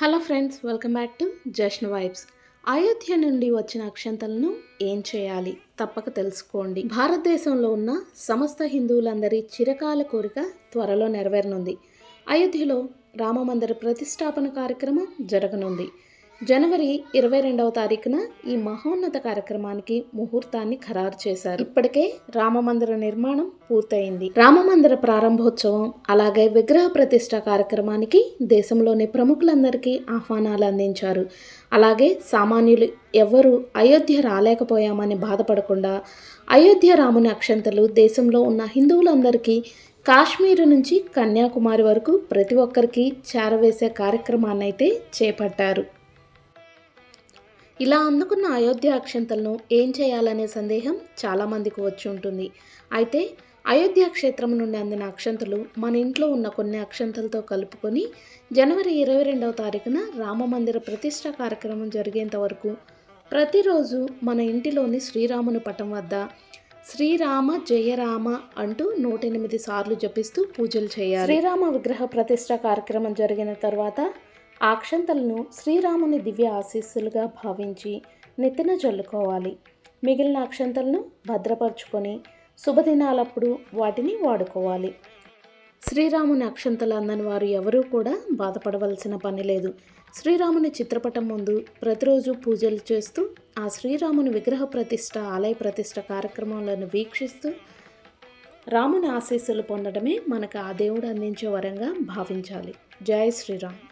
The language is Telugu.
Hello friends welcome back to Jashan vibes. Ayodhya నుండి వచ్చిన అక్షంతలను ఏం చేయాలి? తప్పక తెలుసుకోండి. భారతదేశంలో ఉన్న సమస్త హిందువులందరి చిరకాల కోరిక త్వరలో నెరవేరనుంది. అయోధ్యలో రామమందిర ప్రతిష్టాపన కార్యక్రమం జరగనుంది. జనవరి ఇరవై రెండవ తారీఖున ఈ మహోన్నత కార్యక్రమానికి ముహూర్తాన్ని ఖరారు చేశారు. ఇప్పటికే రామమందిర నిర్మాణం పూర్తయింది. రామమందిర ప్రారంభోత్సవం అలాగే విగ్రహ ప్రతిష్ట కార్యక్రమానికి దేశంలోని ప్రముఖులందరికీ ఆహ్వానాలు అందించారు. అలాగే సామాన్యులు ఎవ్వరూ అయోధ్య రాలేకపోయామని బాధపడకుండా అయోధ్య రాముని అక్షంతలు దేశంలో ఉన్న హిందువులందరికీ కాశ్మీరు నుంచి కన్యాకుమారి వరకు ప్రతి ఒక్కరికి చేరవేసే కార్యక్రమాన్ని అయితే చేపట్టారు. ఇలా అందుకున్న అయోధ్య అక్షంతలను ఏం చేయాలనే సందేహం చాలామందికి వచ్చి ఉంటుంది. అయితే అయోధ్య క్షేత్రం నుండి అందిన అక్షంతలు మన ఇంట్లో ఉన్న కొన్ని అక్షంతలతో కలుపుకొని జనవరి ఇరవై రెండవ తారీఖున రామమందిర ప్రతిష్ట కార్యక్రమం జరిగేంత వరకు ప్రతిరోజు మన ఇంటిలోని శ్రీరాముని పటం వద్ద శ్రీరామ జయరామ అంటూ నూట ఎనిమిది సార్లు జపిస్తూ పూజలు చేయాలి. శ్రీరామ విగ్రహ ప్రతిష్ట కార్యక్రమం జరిగిన తర్వాత ఆ అక్షంతలను శ్రీరాముని దివ్య ఆశీస్సులుగా భావించి నెత్తిన చల్లుకోవాలి మిగిలిన అక్షంతలను భద్రపరుచుకొని శుభదినాలప్పుడు వాటిని వాడుకోవాలి. శ్రీరాముని అక్షంతలు అందని వారు ఎవరూ కూడా బాధపడవలసిన పని లేదు. శ్రీరాముని చిత్రపటం ముందు ప్రతిరోజు పూజలు చేస్తూ ఆ శ్రీరాముని విగ్రహ ప్రతిష్ట ఆలయ ప్రతిష్ట కార్యక్రమాలను వీక్షిస్తూ రాముని ఆశీస్సులు పొందడమే మనకు ఆ దేవుడు అందించే వరంగా భావించాలి. జై శ్రీరామ్.